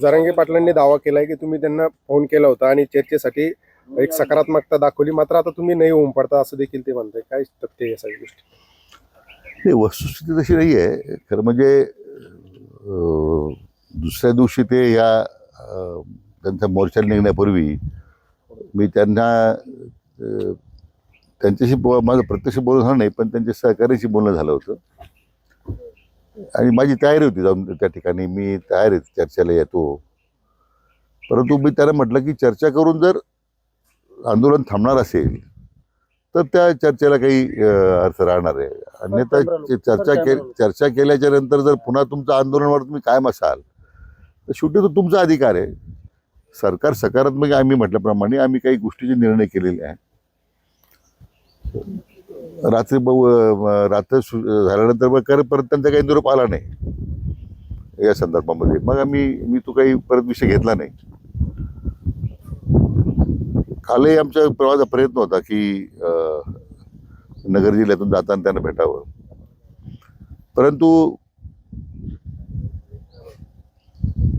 जरांगे पाटलांनी दावा केलाय की तुम्ही त्यांना फोन केला होता आणि चर्चेसाठी एक सकारात्मकता दाखवली. मात्र आता तुम्ही नाही होऊन पडता असं देखील ते म्हणताय. काय तथ्य आहे या सगळ्या गोष्टी? नाही वस्तुस्थिती तशी नाही आहे. खरं म्हणजे दुसऱ्या दिवशी ते या त्यांच्या त्यांचा मोर्चा निघण्यापूर्वी मी त्यांना त्यांच्याशी बो माझं प्रत्यक्ष बोलणं झालं नाही पण त्यांच्या सहकार्याशी बोलणं झालं होतं. आणि माझी तयारी होती जाऊन त्या ठिकाणी. मी तयार आहे चर्चेला येतो. परंतु मी त्यांना म्हटलं की चर्चा करून जर आंदोलन थांबणार असेल तर त्या चर्चेला काही अर्थ राहणार आहे. अन्यथा चर्चा के चर्चा केल्याच्यानंतर जर पुन्हा तुमचं आंदोलनावर तुम्ही कायम असाल तर शेवटी तो तुमचा अधिकार आहे. सरकार सकारात्मक आम्ही म्हटल्याप्रमाणे आम्ही काही गोष्टीचे निर्णय केलेले आहे. रात्री ब- रात्र सु- झाल्यानंतर मग कर- परत त्यांचा काही निरोप आला नाही. या संदर्भामध्ये. मग आम्ही मी तो काही परत विषय घेतला नाही. कालही आमच्या प्रवासाचा प्रयत्न होता की नगर जिल्ह्यातून जाताना त्यांना भेटावं. परंतु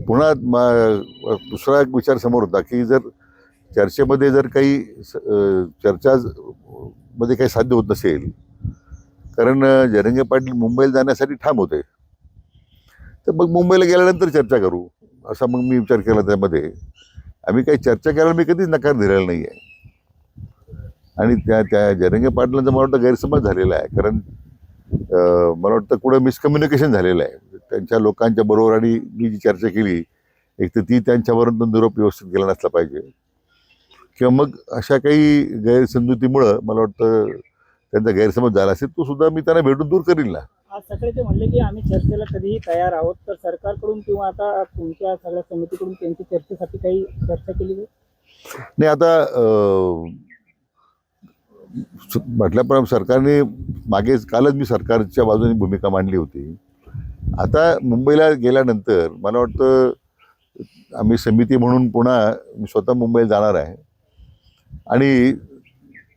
पुन्हा दुसरा एक विचार समोर होता की जर चर्चेमध्ये जर काही स- चर्चा मध्ये काही साध्य होत नसेल. कारण जरंगे पाटील मुंबईला जाण्यासाठी ठाम होते. तर मग मुंबईला गेल्यानंतर चर्चा करू असा मग मी विचार केला त्यामध्ये. आम्ही काही चर्चा करायला मी कधीच नकार दिलेला नाही आहे आणि त्या त्या जरंगे पाटलांचा मला वाटतं गैरसमज झालेला आहे. कारण मला वाटतं कुठं मिसकम्युनिकेशन झालेलं आहे. त्यांच्या लोकांच्या बरोबर आणि मी जी चर्चा केली एक तर ती त्यांच्यावरून पण निरोप व्यवस्थित केला नसला पाहिजे. किंवा मग अशा काही गैरसमजुतीमुळं मला वाटतं त्यांचा गैरसमज झाला असेल तो सुद्धा मी त्यांना भेटून दूर करील ना. आज सकाळी ते म्हणले की आम्ही चर्चेला कधीही तयार आहोत तर सरकारकडून किंवा आता तुमच्या सगळ्या समितीकडून त्यांची चर्चेसाठी काही चर्चा केली नाही आता म्हटल्याप्रमाणे सरकारने मागे कालच मी सरकारच्या बाजूने भूमिका मांडली होती. आता मुंबईला गेल्यानंतर मला वाटतं आम्ही समिती म्हणून पुन्हा मी स्वतः मुंबईला जाणार आहे. आणि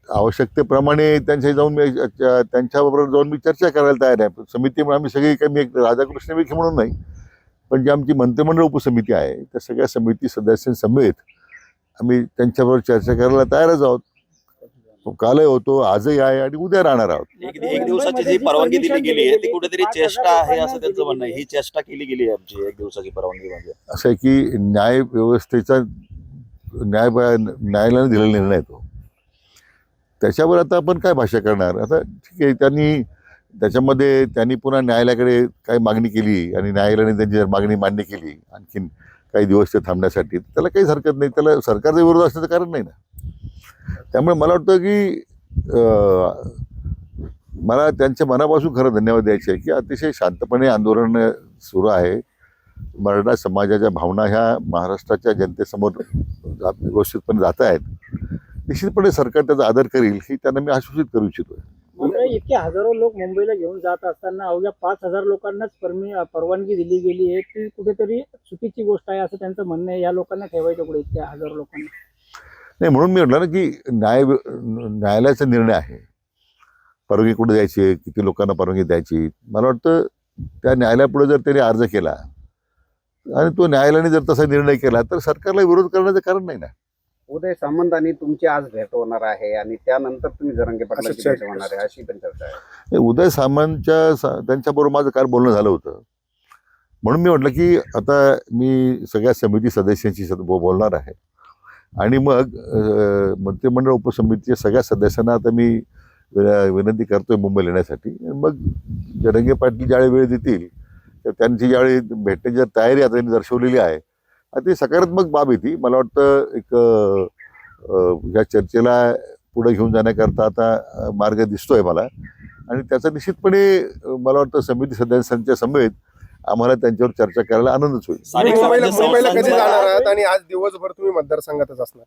आवश्यकतेप्रमाणे त्यांच्या जाऊन मी त्या- त्यांच्याबरोबर जाऊन मी चर्चा करायला तयार आहे. समिती म्हणून आम्ही सगळी काही मी एक राधाकृष्ण विखे म्हणून नाही पण जी आमची मंत्रिमंडळ उपसमिती आहे त्या सगळ्या समिती सदस्यांसमेत आम्ही त्यांच्याबरोबर चर्चा करायला तयारच आहोत. कालही होतो आजही आहे आणि उद्या राहणार आहोत. एक एक दिवसाची जी परवानगी दिली गेली आहे ती कुठेतरी चेष्टा आहे असं त्यांचं म्हणणं आहे. ही चेष्टा केली गेली आहे आमची एक दिवसाची परवानगी म्हणजे. असं आहे की न्याय व्यवस्थेचा न्याय न्यायालयाने दिलेला निर्णय तो. त्याच्यावर आता आपण काय भाषा करणार? आता ठीक आहे त्यांनी त्याच्यामध्ये त्यांनी पुन्हा न्यायालयाकडे काही मागणी केली आणि न्यायालयाने त्यांची जर मागणी मान्य केली आणखीन काही दिवस ते थांबण्यासाठी त्याला काहीच हरकत नाही. त्याला सरकारचा विरोध असण्याचं कारण नाही ना. त्यामुळे मला वाटतं की मला त्यांच्या मनापासून खरं धन्यवाद द्यायचे आहे की अतिशय शांतपणे आंदोलन सुरू आहे. मराठा समाजाच्या भावना ह्या महाराष्ट्राच्या जनतेसमोर व्यवस्थितपणे जात आहेत निश्चितपणे सरकार त्याचा आदर करील ही त्यांना मी आश्वासित करू इच्छितो इतके हजारो लोक मुंबईला घेऊन जात असताना अवघ्या पाच हजार लोकांनाच परमी परवानगी दिली गेली आहे. ती कुठेतरी चुकीची गोष्ट आहे असं त्यांचं म्हणणं आहे. या लोकांना ठेवायचं पुढे इतक्या हजारो लोकांना? नाही म्हणून मी म्हटलं ना की न्याय न्यायालयाचा निर्णय आहे. परवानगी कुठे द्यायची किती लोकांना परवानगी द्यायची मला वाटतं त्या न्यायालयापुढे जर त्यांनी अर्ज केला आणि तो न्यायालयाने जर तसा निर्णय केला तर सरकारला विरोध करण्याचं कारण नाही ना? उदय सामंत आणि तुमची आज भेट होणार आहे आणि त्यानंतर तुम्ही जरंगे पाटलांची भेट होणार आहे अशी पण चर्चा आहे. उदय सामंतच्या सा- त्यांच्याबरोबर माझं काल बोलणं झालं होतं. म्हणून मी म्हटलं की आता मी सगळ्या समिती सदस्यांशी बोलणार आहे. आणि मग मंत्रिमंडळ उपसमितीच्या सगळ्या सदस्यांना आता मी विन- विनंती करतोय मुंबईला येण्यासाठी मग जरंगे पाटील ज्यावेळी वेळ देतील तर त्यांची ज्यावेळी भेटण्याची जर तयारी आता त्यांनी दर्शवलेली आहे ती सकारात्मक बाब आहे ती. मला वाटतं एक या चर्चेला पुढे घेऊन जाण्याकरता आता मार्ग दिसतोय मला. आणि त्याचा निश्चितपणे मला वाटतं समिती सदस्यांच्या समेत आम्हाला त्यांच्यावर चर्चा करायला आनंदच होईल. मुंबईला कधी जाणार आहात आणि आज दिवसभर तुम्ही मतदारसंघातच असणार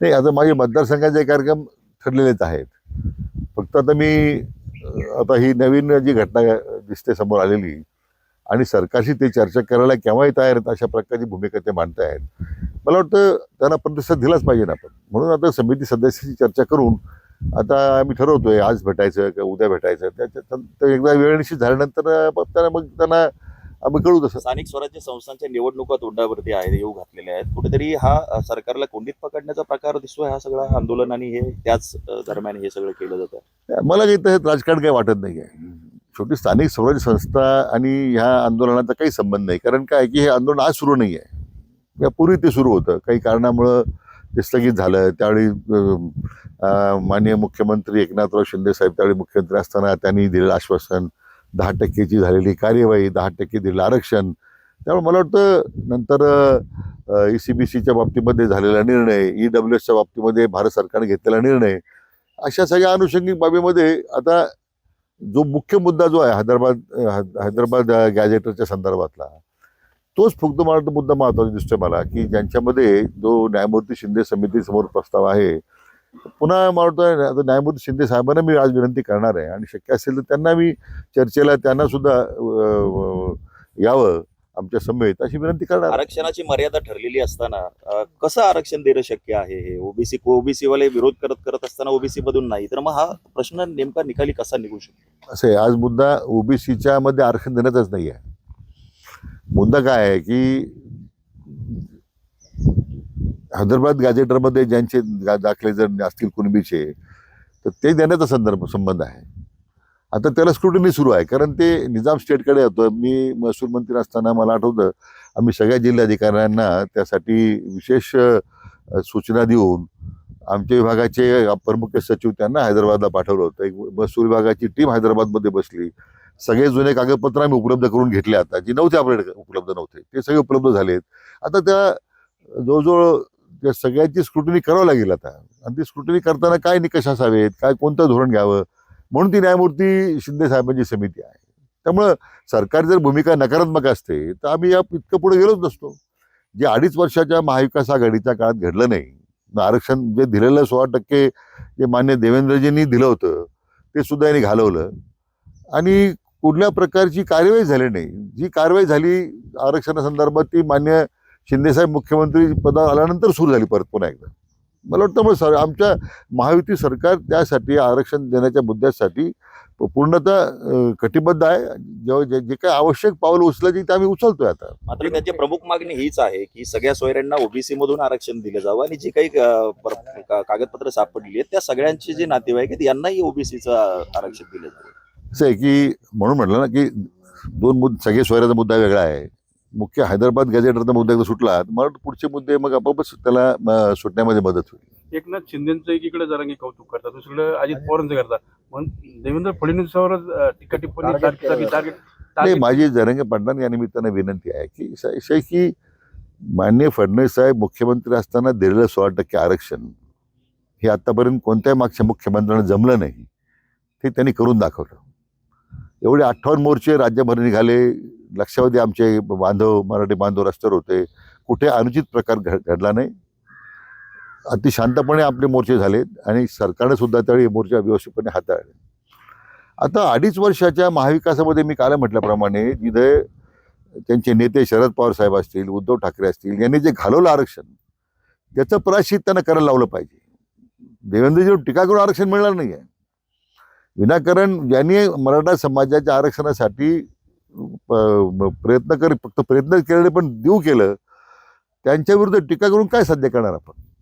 नाही आता माझे मतदारसंघाचे कार्यक्रम ठरलेलेच आहेत. फक्त आता मी आता ही नवीन जी घटना दिसते समोर आलेली आणि सरकारशी ते चर्चा करायला केव्हाही तयार आहेत अशा प्रकारची भूमिका ते मांडतायत. मला वाटतं त्यांना प्रतिसाद दिलाच पाहिजे ना आपण. म्हणून आता समिती सदस्याची चर्चा करून आता आम्ही ठरवतोय आज भेटायचं का उद्या भेटायचं. त्याच्यात तर एकदा वेळ निश्चित झाल्यानंतर मग त्यांना मग त्यांना आम्ही कळू तसं. स्थानिक स्वराज्य संस्थांच्या निवडणुका तोंडावरती आहेत येऊ घातलेल्या आहेत. कुठेतरी हा सरकारला कोंडीत पकडण्याचा प्रकार दिसतोय हा सगळा आंदोलन आणि हे त्याच दरम्यान हे सगळं केलं जातं. मला काही तसं राजकारण काही वाटत नाही आहे शेवटी स्थानिक स्वराज्य संस्था आणि ह्या आंदोलनाचा काही संबंध नाही. कारण काय की हे आंदोलन आज सुरू नाही आहे यापूर्वी ते सुरू होतं. काही कारणामुळं ते स्थगित झालं. त्यावेळी माननीय मुख्यमंत्री एकनाथराव शिंदे साहेब त्यावेळी मुख्यमंत्री असताना त्यांनी दिलेलं आश्वासन दहा टक्केची झालेली कार्यवाही दहा टक्के दिलेलं आरक्षण त्यामुळे मला वाटतं नंतर ई सी बी सीच्या बाबतीमध्ये झालेला निर्णय ई डब्ल्यू एसच्या बाबतीमध्ये भारत सरकारने घेतलेला निर्णय अशा सगळ्या अनुषंगिक बाबीमध्ये आता जो मुख्य मुद्दा जो आहे हैदराबाद हैदराबाद गॅजेटरच्या संदर्भातला तोच फक्त मला मुद्दा महत्त्वाचा दिसतोय मला की ज्यांच्यामध्ये जो न्यायमूर्ती शिंदे समितीसमोर प्रस्ताव आहे पुन्हा मला वाटतं आता न्यायमूर्ती शिंदे साहेबांना मी आज विनंती करणार आहे आणि शक्य असेल तर त्यांना मी चर्चेला त्यांना सुद्धा यावं. आमच्या समेत अशी विनंती करणार. आरक्षणाची मर्यादा ठरलेली असताना कसं आरक्षण देणं शक्य आहे हे? ओबीसी ओबीसी वाले विरोध करत करत असताना ओबीसी मधून नाही तर मग हा प्रश्न नेमका निकाली कसा निघू शकतो? असं आज मुद्दा ओबीसीच्या मध्ये आरक्षण देण्याचाच नाही आहे. मुद्दा काय आहे की हैदराबाद गॅजेटरमध्ये ज्यांचे दाखले जर असतील कुणबीचे तर ते देण्याचा संदर्भ संबंध आहे. आता त्याला स्क्रुटनी सुरू आहे. कारण ते निजाम स्टेटकडे होतं मी महसूल मंत्री असताना मला आठवतं आम्ही सगळ्या जिल्हाधिकाऱ्यांना त्यासाठी विशेष सूचना देऊन आमच्या विभागाचे प्रमुख सचिव त्यांना हैदराबादला पाठवलं होतं. एक महसूल विभागाची टीम हैदराबादमध्ये बसली. सगळे जुने कागदपत्र आम्ही उपलब्ध करून घेतले आता जी नव्हते आपल्याकडे उपलब्ध नव्हते. ते सगळे उपलब्ध झालेत. आता त्या जवळजवळ त्या सगळ्यांची स्क्रुटनी करावं लागेल आता. आणि ती स्क्रुटनी करताना काय निकष असावेत? काय कोणतं धोरण घ्यावं? म्हणून ती न्यायमूर्ती शिंदे साहेबांची समिती आहे. त्यामुळं सरकार जर भूमिका नकारात्मक असते तर आम्ही या इतकं पुढे गेलोच नसतो. जे अडीच वर्षाच्या महाविकास आघाडीच्या काळात घडलं नाही आरक्षण जे दिलेलं सोळा टक्के जे मान्य देवेंद्रजींनी दिलं होतं ते सुद्धा यांनी घालवलं. आणि कुठल्या प्रकारची कार्यवाही झाली नाही. जी कारवाई झाली आरक्षणासंदर्भात ती मान्य शिंदेसाहेब मुख्यमंत्री पदावर आल्यानंतर सुरू झाली परत पुन्हा एकदा. मला वाटतं मग सर आमच्या महायुती सरकार त्यासाठी आरक्षण देण्याच्या मुद्द्यासाठी पूर्णतः कटिबद्ध आहे. जेव्हा जे जे काही आवश्यक पावलं उचलायची ते आम्ही उचलतोय आता. मात्र त्यांची प्रमुख मागणी हीच आहे की सगळ्या सोयऱ्यांना ओबीसी मधून आरक्षण दिलं जावं आणि जे काही कागदपत्र सापडलेली आहेत त्या सगळ्यांचे जे नातेवाईक आहेत यांनाही ओबीसीचं आरक्षण दिलं जावं. असं आहे की म्हणून म्हटलं ना की दोन मुद्दे सगळे सोयऱ्याचा मुद्दा वेगळा आहे. मुख्य हैदराबाद गॅजेटरचा मुद्दा एकदा सुटला वाटतं पुढचे मुद्दे मग आपोआपच त्याला सुटण्यामध्ये मदत होईल. एकनाथ शिंदेचं एकीकडे जरांगी कौतुक करतात दुसरीकडे अजित पवारांचं करतात. म्हणून देवेंद्र फडणवीसावरच अं, टीका टिप्पणी माझी जरंगे पाटलां या निमित्तानं विनंती आहे की अशी की माननीय फडणवीस साहेब मुख्यमंत्री असताना दिलेलं सोळा टक्के आरक्षण हे आतापर्यंत कोणत्याही मागच्या मुख्यमंत्र्यांना जमलं नाही ते त्यांनी करून दाखवलं. एवढे अठ्ठावन्न मोर्चे राज्यभर निघाले लक्षावधी आमचे बांधव मराठी बांधव रस्त्यावर होते. कुठे अनुचित प्रकार घड घडला नाही. अति शांतपणे आपले मोर्चे झालेत आणि सरकारने सुद्धा त्यावेळी हे मोर्चे व्यवस्थितपणे हाताळले. आता अडीच वर्षाच्या महाविकासामध्ये मी काल म्हटल्याप्रमाणे जिथे त्यांचे नेते शरद पवार साहेब असतील उद्धव ठाकरे असतील यांनी जे घालवलं आरक्षण त्याचं प्रायश्चित त्यांना करायला लावलं पाहिजे. देवेंद्रजी टीका करून आरक्षण मिळणार नाही आहे विनाकारण ज्यांनी मराठा समाजाच्या आरक्षणासाठी प्रयत्न कर फक्त प्रयत्न केले पण देऊ केलं. त्यांच्या विरुद्ध टीका करून काय साध्य करणार आपण?